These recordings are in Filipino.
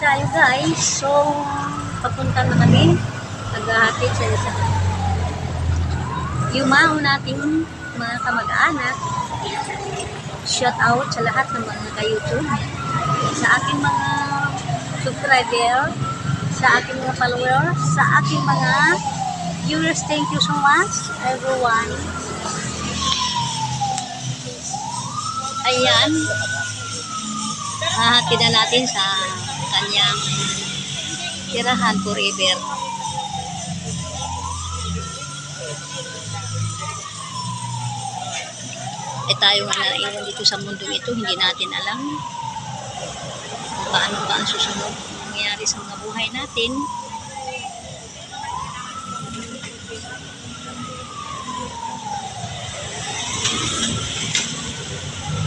guys, so papunta na kami. Naghahatid sa isa. Yumao nating mga kamag-anak. Shout out sa lahat ng mga ka-YouTube. Sa aking mga subscriber, sa aking mga followers, sa aking mga viewers. Thank you so much, everyone. Ayan. Hahatid na natin sa tirahan forever. Eh tayo nga naiwan dito sa mundong ito, hindi natin alam kung paano ba ang susunod mangyayari sa mga buhay natin.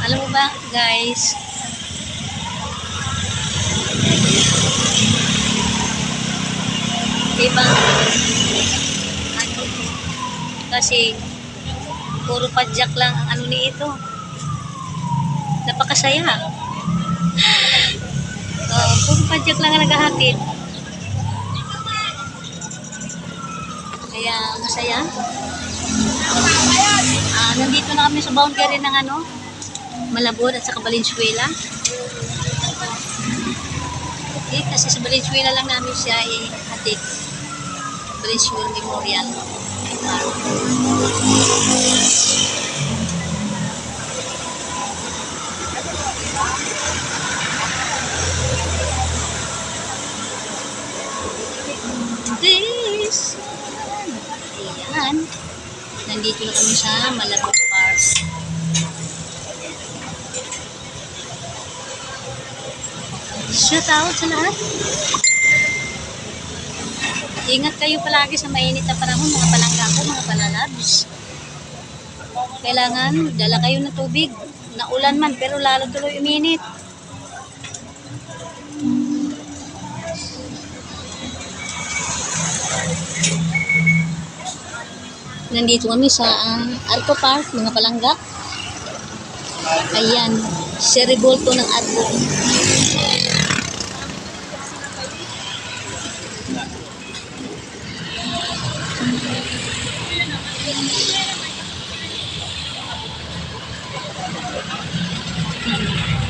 Alam mo ba, guys, ibang ano, kasi puro padyak lang ang ano ni ito. Napakasaya. Oo, puro padyak lang ang naghahatid. Kaya masaya. Ah, nandito na kami sa boundary ng ano, Malabon at saka Valenzuela. Okay, kasi sa Valenzuela lang namin siya ihatid. Valenzuela Memorial Park. This Ayan. Nandito na kami sa Malabon Park. Shout out sa lahat. Ingat kayo palagi sa mainit na panahon, mga palangga ko, mga palalabs. Kailangan dala kayo ng tubig. Naulan man, pero lalo tuloy uminit. Nandito kami sa uh, Arco Park, mga palangga. Ayan, seribol po ng Arco.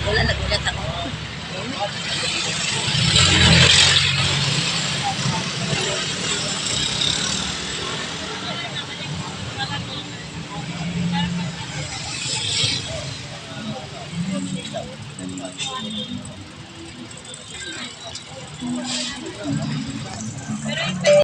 Wala, nagulat ako. Pero